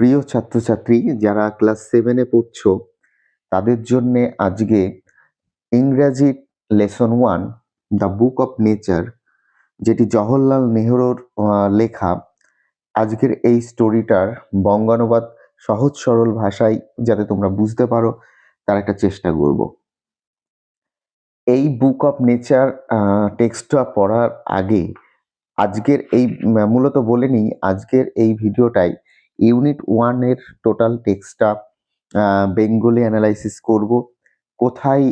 প্রিয় ছাত্রছাত্রী, যারা ক্লাস সেভেনে পড়ছো, তাদের জন্যে আজকে ইংরাজি lesson one, the book of nature, যেটি জওহরলাল নেহরুর লেখা, আজকের এই স্টোরিটার বঙ্গানুবাদ সহজ সরল ভাষায় যাতে তোমরা বুঝতে পারো, তার একটা চেষ্টা করব। এই বুক অফ নেচার টেক্সটটা পড়ার আগে, আজকের এই, মূলত বলে নিই, আজকের এই ভিডিওটাই ইউনিট ওয়ানের টোটাল টেক্সটটা বেঙ্গলি অ্যানালাইসিস করব। কোথায়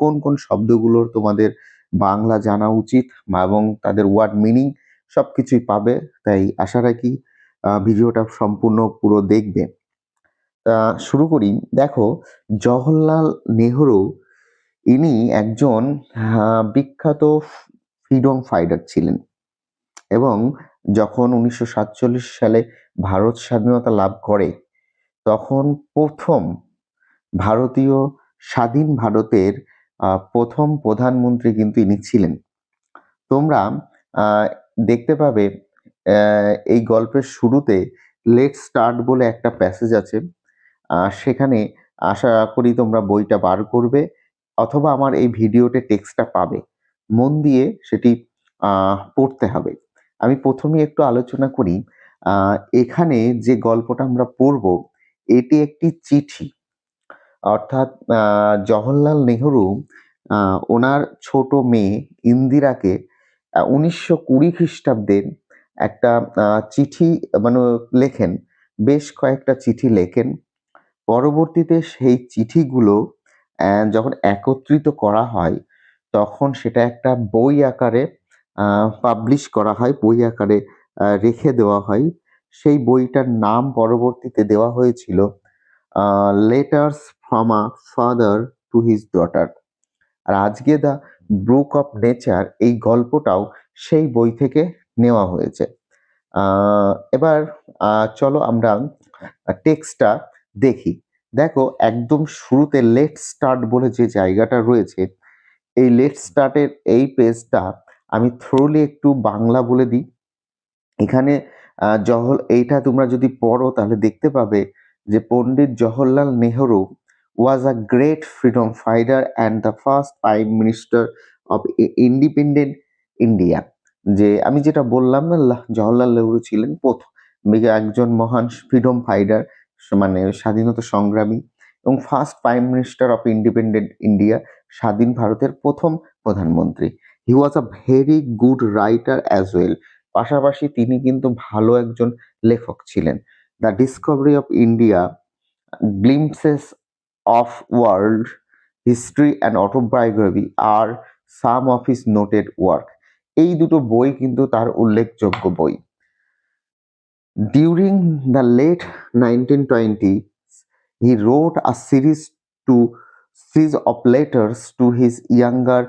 কোন কোন শব্দগুলোর তোমাদের বাংলা জানা উচিত এবং তাদের ওয়ার্ড মিনিং সব কিছুই পাবে। তাই আশা রাখি ভিডিওটা সম্পূর্ণ পুরো দেখবে। শুরু করি। দেখো, জওহরলাল নেহরু, ইনি একজন বিখ্যাত ফ্রিডম ফাইটার ছিলেন এবং যখন উনিশশো সাতচল্লিশ সালে ভারত স্বাধীনতা লাভ করে, তখন প্রথম ভারতীয় স্বাধীন ভারতের প্রথম প্রধানমন্ত্রী কিন্তু ইনি ছিলেন। তোমরা দেখতে পাবে এই গল্পের শুরুতে লেট স্টার্ট বলে একটা প্যাসেজ আছে। সেখানে আশা করি তোমরা বইটা বার করবে অথবা আমার এই ভিডিওতে টেক্সটটা পাবে। মন দিয়ে সেটি পড়তে হবে। আমি প্রথমেই একটু আলোচনা করি এখানে যে গল্পটা আমরা পড়ব, এটি একটি চিঠি। অর্থাৎ জওহরলাল নেহরু ওনার ছোট মেয়ে ইন্দিরাকে উনিশশো কুড়ি খ্রিস্টাব্দে একটা চিঠি মানে লেখেন, বেশ কয়েকটা চিঠি লেখেন। পরবর্তীতে সেই চিঠিগুলো যখন একত্রিত করা হয়, তখন সেটা একটা বই আকারে পাবলিশ করা হয়, বই আকারে রেখে দেওয়া হয়। সেই বইটার নাম পরবর্তীতে দেওয়া হয়েছিল letters from a father to his daughter আর আজকে দ্য ব্রুক অফ নেচার এই গল্পটাও সেই বই থেকে নেওয়া হয়েছে। এবার চলো আমরা টেক্সটটা দেখি। দেখো, একদম শুরুতে লেট স্টার্ট বলে যে জায়গাটা রয়েছে, এই লেট স্টার্টের এই পেজটা আমি থ্রোলি একটু বাংলা বলে দিই। এখানে জহল, এইটা তোমরা যদি পড়ো তাহলে দেখতে পাবে যে Pandit Jawaharlal Nehru was a great freedom fighter and the first prime minister of independent India যে, আমি যেটা বললাম না জওহরলাল নেহরু ছিলেন প্রথম একজন মহান ফ্রিডম ফাইটার মানে স্বাধীনতা সংগ্রামী এবং first prime minister of independent India স্বাধীন ভারতের প্রথম প্রধানমন্ত্রী। He was a very good writer as well পাশাপাশি তিনি কিন্তু ভালো একজন লেখক ছিলেন। The discovery of India glimpses of world history and autobiography R some of his noted work এই দুটো বই কিন্তু তার উল্লেখযোগ্য বই। During the late nineteen twenty he wrote a series to series of letters to his younger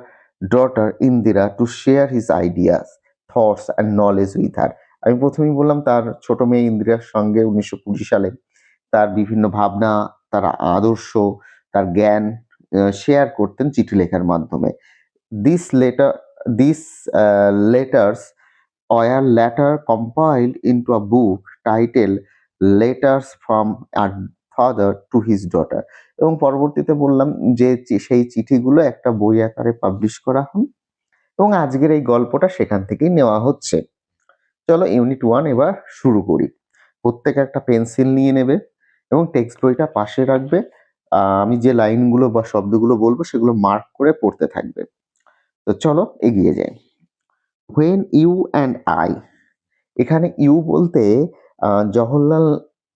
daughter Indira to share his ideas thoughts and knowledge with her আমি প্রথমেই বললাম, তার ছোট মেয়ে ইন্দিরার সঙ্গে উনিশশো কুড়ি সালে তার বিভিন্ন ভাবনা, তার আদর্শ, তার জ্ঞান শেয়ার করতেন চিঠি লেখার মাধ্যমে। This letter this letters were letter compiled into a book title letters from father to his daughter এবং পরবর্তীতে বললাম যে সেই চিঠিগুলো একটা বই আকারে পাবলিশ করা হয় এবং আজকের এই গল্পটা সেখান থেকেই নেওয়া হচ্ছে। চলো ইউনিট ওয়ান এবার শুরু করি। প্রত্যেকে একটা পেন্সিল নিয়ে নেবে এবং টেক্সট বইটা পাশে রাখবে। আমি যে লাইনগুলো বা শব্দগুলো বলব সেগুলো মার্ক করে পড়তে থাকবে। তো চলো এগিয়ে যাই। হোয়েন ইউ অ্যান্ড আই এখানে ইউ বলতে জওহরলাল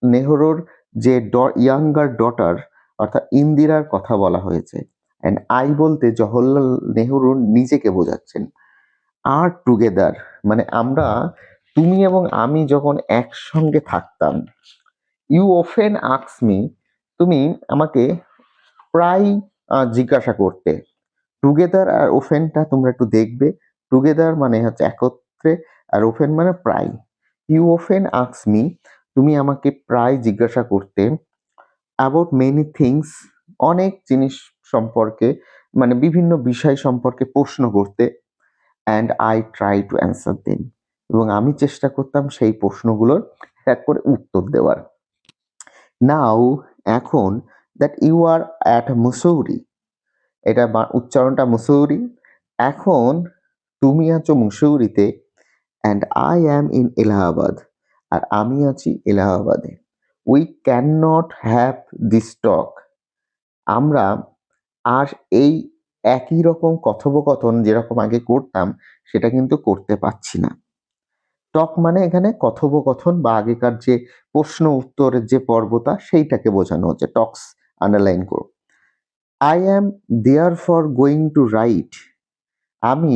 নেহরুর যে ইয়াঙ্গার ডটার, অর্থাৎ ইন্দিরার কথা বলা হয়েছে। অ্যান্ড আই বলতে জওহরলাল নেহরু নিজেকে বোঝাচ্ছেন। আর টুগেদার মানে আমরা, তুমি এবং আমি যখন একসঙ্গে থাকতাম, ইউ ওফেন আক্স মি, তুমি আমাকে প্রায় জিজ্ঞাসা করতে, টুগেদার আর ওফেনটা তোমরা একটু দেখবে, টুগেদার মানে হচ্ছে একত্রে আর ওফেন মানে প্রায়। ইউ ওফেন আক্স মি তুমি আমাকে প্রায় জিজ্ঞাসা করতে অ্যাবাউট মেনি থিংস অনেক জিনিস সম্পর্কে মানে বিভিন্ন বিষয় সম্পর্কে প্রশ্ন করতে and I try to answer them এবং আমি চেষ্টা করতাম সেই প্রশ্নগুলোর এক করে উত্তর দেওয়ার। নাও এখন that you are at Mussoorie এটা উচ্চারণটা মুসৌরি এখন তুমি আছো মুসৌরিতে and I am in Allahabad আর আমি আছি এলাহাবাদে। We can not have this talk আমরা আর এই একই রকম কথোপকথন যেরকম আগে করতাম, সেটা কিন্তু করতে পারছি না। টক মানে এখানে কথোপকথন বা আগেকার যে প্রশ্ন উত্তরের যে পর্বতা সেইটাকে বোঝানো হচ্ছে। টক্স আন্ডারলাইন করো। I am there for going to write আমি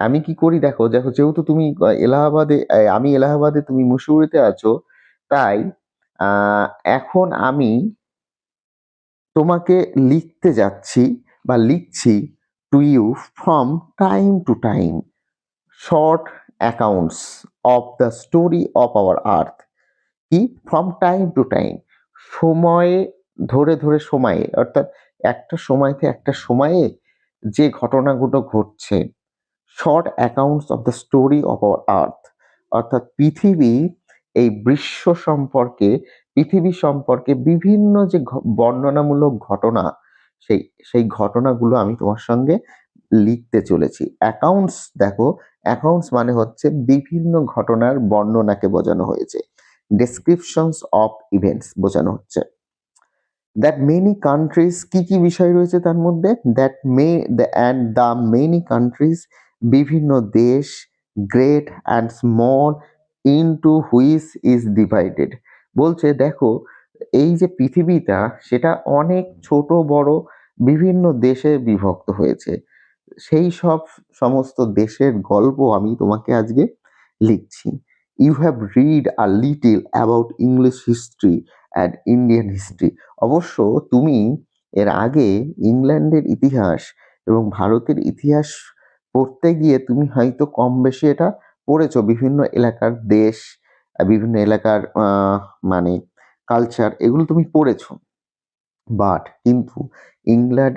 আমি কি করি? দেখো দেখো, যেহেতু তুমি এলাহাবাদে আমি এলাহাবাদে, তুমি মুসৌরিতে আছো, তাই এখন আমি তোমাকে লিখতে যাচ্ছি বা লিখছি to you from time to time short accounts of the story of our earth কি? ফ্রম টাইম টু টাইম সময়ে, ধরে ধরে সময়ে, অর্থাৎ একটা সময়তে একটা সময়ে যে ঘটনাগুলো ঘটছে short accounts of the story of our earth অর্থাৎ পৃথিবী এই বিশ্ব সম্পর্কে, পৃথিবী সম্পর্কে বিভিন্ন যে বর্ণনামূলক ঘটনা, সেই সেই ঘটনাগুলো আমি তোমার সঙ্গে লিখতে চলেছি। অ্যাকাউন্টস দেখো অ্যাকাউন্টস মানে হচ্ছে বিভিন্ন ঘটনার বর্ণনাকে বোঝানো হয়েছে। ডেসক্রিপশনস অফ ইভেন্টস বোঝানো হচ্ছে। দ্যাট মেনি কান্ট্রিজ কি কি বিষয় রয়েছে তার মধ্যে? That may the and the many countries বিভিন্ন দেশ great and small into which is divided বলছে, দেখো, এই যে পৃথিবীটা, সেটা অনেক ছোট, বড়, বিভিন্ন দেশে বিভক্ত হয়েছে। সেই সব সমস্ত দেশের গল্প আমি তোমাকে আজকে লিখছি। You have read a little about English history and Indian history অবশ্য তুমি এর আগে ইংল্যান্ডের ইতিহাস এবং ভারতের ইতিহাস পড়তে গিয়ে তুমি হয়তো কম বেশি এটা পড়েছো। বিভিন্ন এলাকার দেশ বিভিন্ন এলাকার মানে কালচার এগুলো তুমি পড়েছো। বাট কিন্তু England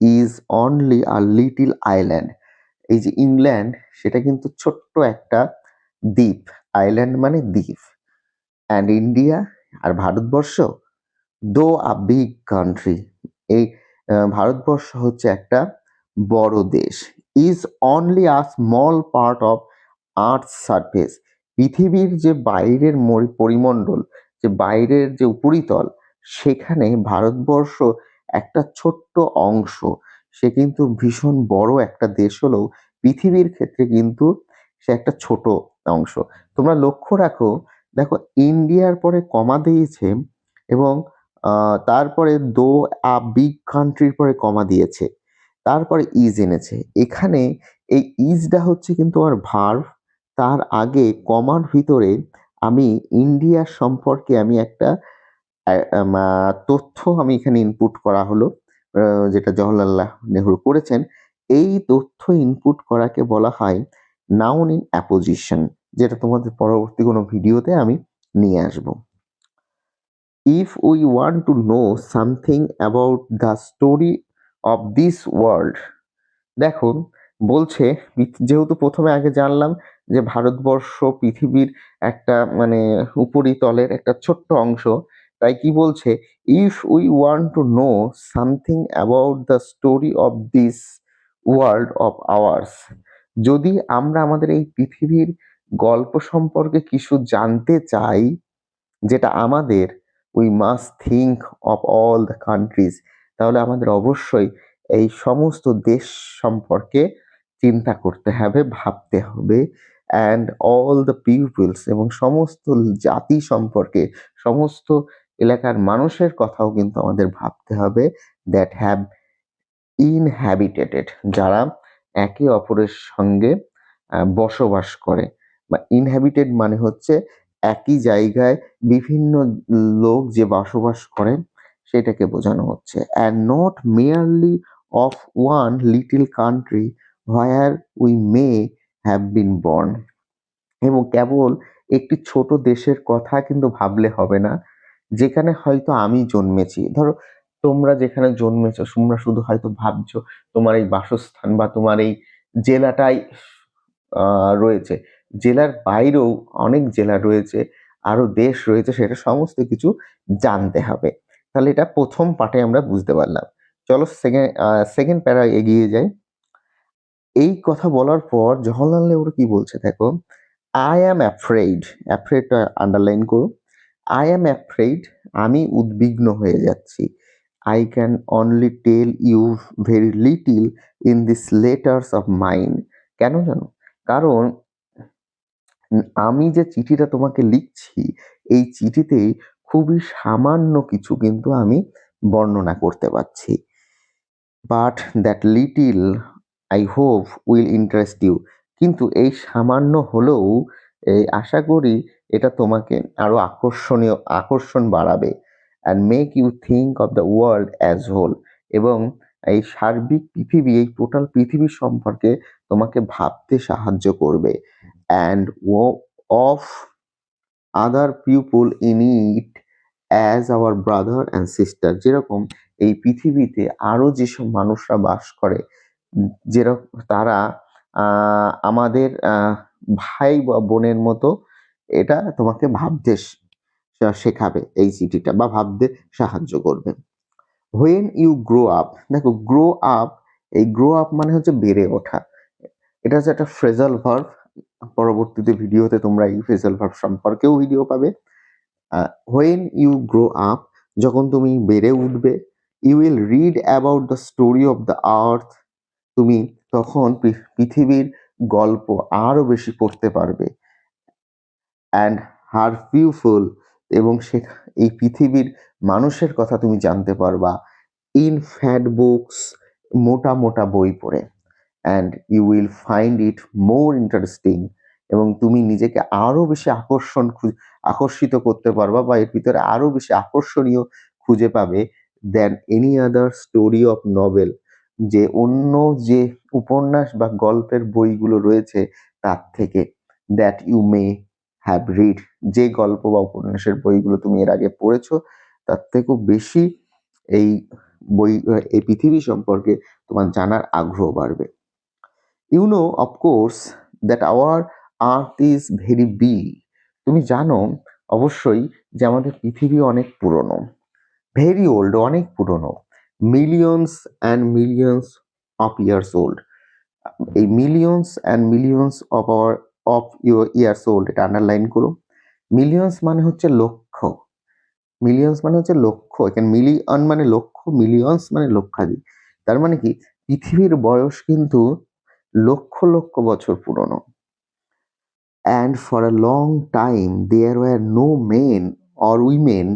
is only a little island এই যে ইংল্যান্ড সেটা কিন্তু ছোট্ট একটা দ্বীপ। আইল্যান্ড মানে দ্বীপ। অ্যান্ড ইন্ডিয়া আর ভারতবর্ষ দো আ বিগ কান্ট্রি এই ভারতবর্ষ হচ্ছে একটা বড় দেশ। Is only a small part of earth surface পৃথিবীর যে বাইরের পরিমণ্ডল, যে বাইরের যে উপরিতল, সেখানে ভারতবর্ষ একটা ছোট্ট অংশ। সে কিন্তু ভীষণ বড় একটা দেশ হলেও পৃথিবীর ক্ষেত্রে কিন্তু সে একটা ছোট অংশ। তোমরা লক্ষ্য রাখো, দেখো ইন্ডিয়ার পরে কমা দিয়েছে এবং তারপরে দো আ বিগ কান্ট্রির পরে কমা দিয়েছে। তারপরে ইজ এনেছে। এখানে এই ইজটা হচ্ছে কিন্তু আমার ভার্ভ তার আগে কমার ভিতরে আমি ইন্ডিয়ার সম্পর্কে আমি একটা তথ্য আমি এখানে ইনপুট করা হলো যেটা জওহরলাল নেহরু করেছেন। এই তথ্য ইনপুট করাকে বলা হয় নাউন ইন অ্যাপোজিশন যেটা তোমাদের পরবর্তী কোনো ভিডিওতে আমি নিয়ে আসব। If we want to know something about the story of this world দেখো বলছে, যেহেতু প্রথমে আগে জানলাম যে ভারতবর্ষ পৃথিবীর একটা মানে উপরিতলের একটা ছোট্ট অংশ, তাই কি বলছে? If we want to know something about the story of this world of ours যদি আমরা আমাদের এই পৃথিবীর গল্প সম্পর্কে কিছু জানতে চাই, যেটা আমাদের we must think of all the countries তাহলে আমাদের অবশ্যই এই সমস্ত দেশ সম্পর্কে চিন্তা করতে হবে, ভাবতে হবে অ্যান্ড অল দ্য পিপলস এবং সমস্ত জাতি সম্পর্কে, সমস্ত এলাকার মানুষের কথাও কিন্তু আমাদের ভাবতে হবে দ্যাট হ্যাভ ইনহ্যাবিটেটেড যারা একে অপরের সঙ্গে বসবাস করে। বা ইনহ্যাবিটেড মানে হচ্ছে একই জায়গায় বিভিন্ন লোক যে বসবাস করে সেটাকে বোঝানো হচ্ছে। And not merely of one little country where we may have been born এবং কেবল একটি ছোট দেশের কথা কিন্তু ভাবলে হবে না, যেখানে হয়তো আমি জন্মেছি। ধরো, তোমরা যেখানে জন্মেছ, তোমরা শুধু হয়তো ভাবছ তোমার এই বাসস্থান বা তোমার এই জেলাটাই রয়েছে। জেলার বাইরেও অনেক জেলা রয়েছে আরও দেশ রয়েছে, সেটা সমস্ত কিছু জানতে হবে। তাহলে এটা প্রথম পার্টে আমরা বুঝতে পারলাম। চলো সেকেন্ড সেকেন্ড প্যারা এগিয়ে যাই। এই কথা বলার পর জওহরলাল নেহরু কি বলছে দেখো আই অ্যাম অ্যাফ্রেড অ্যাফ্রেডটা আন্ডারলাইন করো আই অ্যাম অ্যাফ্রেড আমি উদ্বিগ্ন হয়ে যাচ্ছি। I can only tell you very little in this letters of mind কেন জানো? কারণ, আমি যে চিঠিটা তোমাকে লিখছি, এই চিঠিতে খুবই সামান্য কিছু কিন্তু আমি বর্ণনা করতে পারছি। But that little I hope will interest you কিন্তু এই সামান্য হলেও, এই আশা করি এটা তোমাকে আরও আকর্ষণীয়, আকর্ষণ বাড়াবে and make you think of the world as whole এবং এই সার্বিক পৃথিবী, এই টোটাল পৃথিবী সম্পর্কে তোমাকে ভাবতে সাহায্য করবে। And O of other people in it as our brother and sister যেরকম এই পৃথিবীতে আরও যেসব মানুষরা বাস করে যেরকম তারা আমাদের ভাই বা বোনের মতো এটা তোমাকে ভাবতে শেখাবে এই চিঠিটা বা ভাবতে সাহায্য করবে। হোয়েন ইউ গ্রো আপ দেখো গ্রো আপ এই গ্রো আপ মানে হচ্ছে বেড়ে ওঠা। এটা হচ্ছে একটা ফ্রেজাল ভার্ব পরবর্তীতে ভিডিওতে তোমরা এই ফ্রেজাল ভার্ব সম্পর্কেও ভিডিও পাবে। হোয়েন ইউ গ্রো আপ যখন তুমি বেড়ে উঠবে you will read about the story of the earth তুমি তখন পৃথিবীর গল্প আরও বেশি পড়তে পারবে। অ্যান্ড হার পিউফুল এবং সে এই পৃথিবীর মানুষের কথা তুমি জানতে পারবা ইন ফ্যাট বুকস মোটা মোটা বই পড়ে। And you will find it more interesting এবং তুমি নিজেকে আরও বেশি আকর্ষণ আকর্ষিত করতে পারবা বা এর ভিতরে আরও বেশি আকর্ষণীয় খুঁজে পাবে than any other story of novel যে অন্য যে উপন্যাস বা গল্পের বইগুলো রয়েছে তার থেকে that you may have read যে গল্প বা উপন্যাসের বইগুলো তুমি এর আগে পড়েছো, তার থেকেও বেশি এই বই, এই পৃথিবী সম্পর্কে তোমার জানার আগ্রহ বাড়বে। You know of course that our earth is very big তুমি জানো, অবশ্যই যে আমাদের পৃথিবী অনেক পুরনো ভেরি ওল্ড অনেক পুরনো millions and millions of years old এই millions and millions of our of your years old এটা আন্ডারলাইন করো। মিলিয়নস মানে হচ্ছে লক্ষ মিলিয়নস মানে হচ্ছে লক্ষ এখানে মিলিয়ন মানে লক্ষ মিলিয়নস মানে লক্ষাধিক। তার মানে কি, পৃথিবীর বয়স কিন্তু লক্ষ লক্ষ বছর পুরনো। And for a long time there were no men or women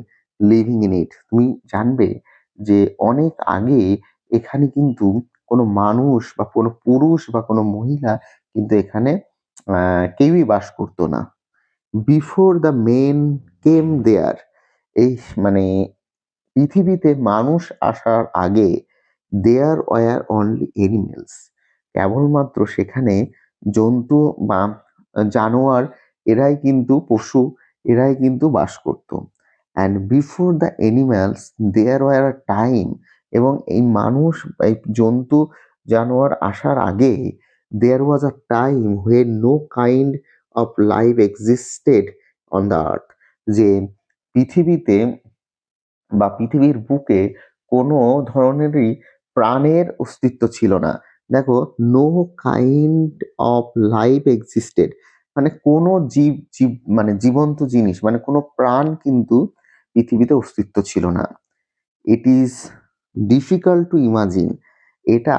living in it তুমি জানবে যে অনেক আগে এখানে কিন্তু কোনো মানুষ বা কোনো পুরুষ বা কোনো মহিলা কিন্তু এখানে কেউই বাস করতো না। Before the men came there এই মানে পৃথিবীতে মানুষ আসার আগে দেয়ার ওয়ার অনলি এনিমেলস কেবলমাত্র সেখানে জন্তু বা জানোয়ার, এরাই কিন্তু পশু, এরাই কিন্তু বাস করত। And before the animals there were a time এবং এই মানুষ এই জন্তু, জানোয়ার আসার আগে there was a time when no kind of life existed on the earth যে পৃথিবীতে বা পৃথিবীর বুকে কোনো ধরনেরই প্রাণের অস্তিত্ব ছিল না। দেখো no kind of life existed মানে কোনো জীব জীব মানে জীবন্ত জিনিস মানে কোনো প্রাণ কিন্তু পৃথিবীতে অস্তিত্ব ছিল না। It is difficult to imagine এটা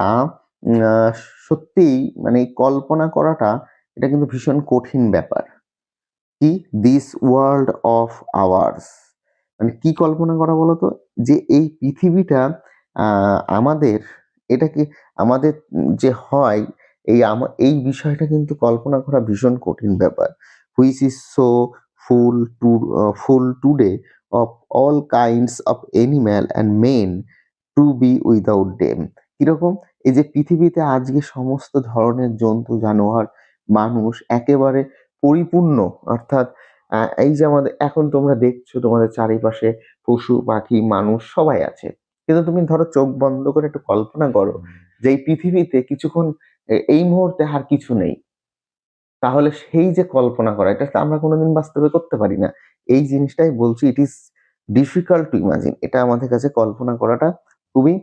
সত্যিই মানে কল্পনা করাটা এটা কিন্তু ভীষণ কঠিন ব্যাপার। কি? দিস ওয়ার্ল্ড অফ আওয়ার্স মানে কি কল্পনা করা বলতো? যে এই পৃথিবীটা আহ, আমাদের এটাকে আমাদের যে হয়, এই আমা- এই বিষয়টা কিন্তু কল্পনা করা ভীষণ কঠিন ব্যাপার। Which is so full to full today of all kinds of animal and men to be without them কীরকম? এই যে পৃথিবীতে আজকে সমস্ত ধরনের জন্তু, জানোয়ার, মানুষ একেবারে পরিপূর্ণ, অর্থাৎ এই যে আমাদের, এখন তোমরা দেখছ তোমাদের চারিপাশে পশু, পাখি, মানুষ সবাই আছে। কিন্তু তুমি ধরো চোখ বন্ধ করে একটু কল্পনা করো যে এই পৃথিবীতে কিছুক্ষণ এই মুহূর্তে আর কিছু নেই। তাহলে সেই যে কল্পনা করা, এটা আমরা কোনোদিন বাস্তবে করতে পারি না। এই জিনিসটাই বলছি it is difficult to imagine এটা আমাদের কাছে কল্পনা করাটা খুবই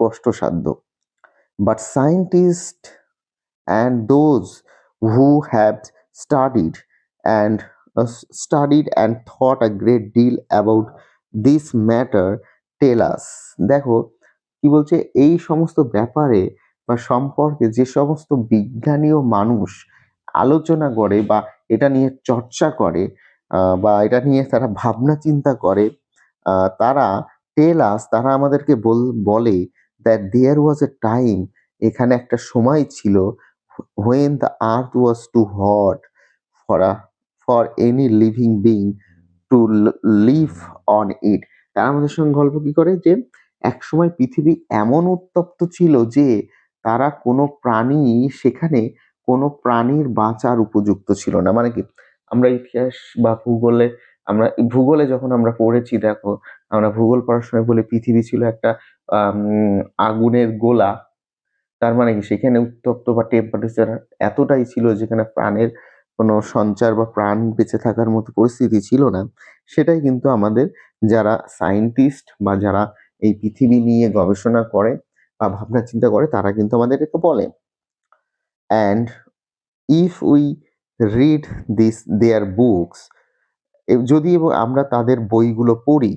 কষ্টসাধ্য। But scientist and those who have studied and studied and thought a great deal about this matter tell us দেখো, কি বলছে? এই সমস্ত ব্যাপারে বা সম্পর্কে যে সমস্ত বিজ্ঞানী ও মানুষ আলোচনা করে বা এটা নিয়ে চর্চা করে বা এটা নিয়ে তারা ভাবনা চিন্তা করে তারা টেলাস তারা আমাদেরকে বল- বলে that there was A time এখানে একটা সময় ছিল when the earth was too hot for for any living being to live on it তারা আমাদের সঙ্গে গল্প কি করে? যে একসময় পৃথিবী এমন উত্তপ্ত ছিল যে তারা কোনো প্রাণী সেখানে কোনো প্রাণীর বাঁচার উপযুক্ত ছিল না। মানে কি? আমরা ইতিহাস বা ভূগোলে আমরা ভূগোলে যখন আমরা পড়েছি, দেখো, আমরা ভূগোল পড়ার সময় বলে পৃথিবী ছিল একটা আগুনের গোলা। তার মানে কি? সেখানে উত্তপ্ত বা টেম্পারেচার এতটাই ছিল যেখানে প্রাণের কোনো সঞ্চার বা প্রাণ বেঁচে থাকার মতো পরিস্থিতি ছিল না। সেটাই কিন্তু আমাদের যারা সায়েন্টিস্ট বা যারা এই পৃথিবী নিয়ে গবেষণা করে বা ভাবনা চিন্তা করে, তারা কিন্তু আমাদেরকে বলে। And if we read this their books যদি আমরা তাদের বইগুলো পড়ি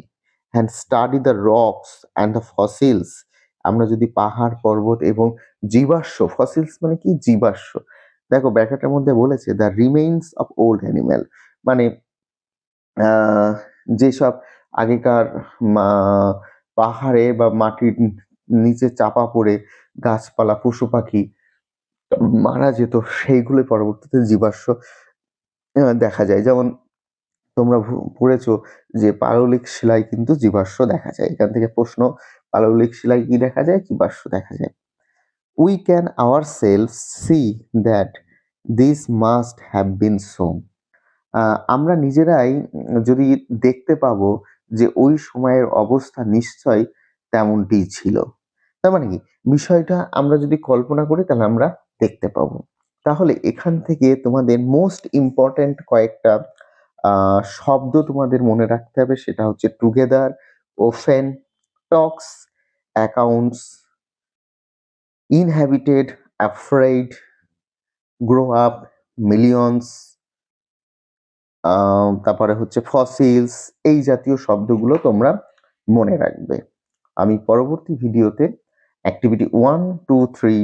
and study the rocks and the fossils আমরা যদি পাহাড়, পর্বত এবং জীবাশ্ম ফসিলস মানে কি? জীবাশ্ম। দেখো, ব্যাখ্যাটার মধ্যে বলেছে the remains of old animal মানে যেসব আগেকার পাহাড়ে বা মাটির নিচে চাপা পড়ে গাছপালা, পশু পাখি মারা যেত সেইগুলো পরবর্তীতে জীবাশ্ম দেখা যায়। যেমন তোমরা পড়েছো যে পাললিক শিলায় কিন্তু জীবাশ্ম দেখা যায়। এখান থেকে প্রশ্ন, পাললিক শিলায় কি দেখা যায়? জীবাশ্ম দেখা যায়। We can our self see that this must have been so আমরা নিজেরাই যদি দেখতে পাবো যে ওই সময়ের অবস্থা নিশ্চয় তেমনটি ছিল। তার মানে কি? বিষয়টা আমরা যদি কল্পনা করি তাহলে আমরা দেখতে পাবো। তাহলে এখান থেকে তোমাদের মোস্ট ইম্পর্ট্যান্ট কয়েকটা শব্দ তোমাদের মনে রাখতে হবে। সেটা হচ্ছে together often talks accounts inhabited afraid grow up millions তারপরে হচ্ছে ফসিলস এই জাতীয় শব্দগুলো তোমরা মনে রাখবে। আমি পরবর্তী ভিডিওতে অ্যাক্টিভিটি ওয়ান টু থ্রি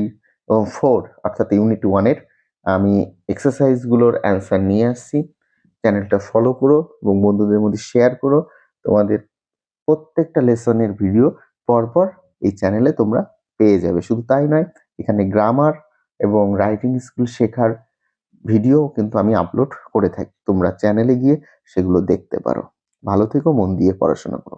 এবং ফোর অর্থাৎ ইউনিট ওয়ানের আমি এক্সারসাইজগুলোর অ্যান্সার নিয়ে আসছি। চ্যানেলটা ফলো করো এবং বন্ধুদের মধ্যে শেয়ার করো। তোমাদের প্রত্যেকটা লেসনের ভিডিও পরপর এই চ্যানেলে তোমরা পেয়ে যাবে। শুধু তাই নয়, এখানে গ্রামার এবং রাইটিং স্কিল শেখার ভিডিও কিন্তু আমি আপলোড করে থাকি। তোমরা চ্যানেলে গিয়ে সেগুলো দেখতে পারো। ভালো থেকো, মন দিয়ে পড়াশোনা করো।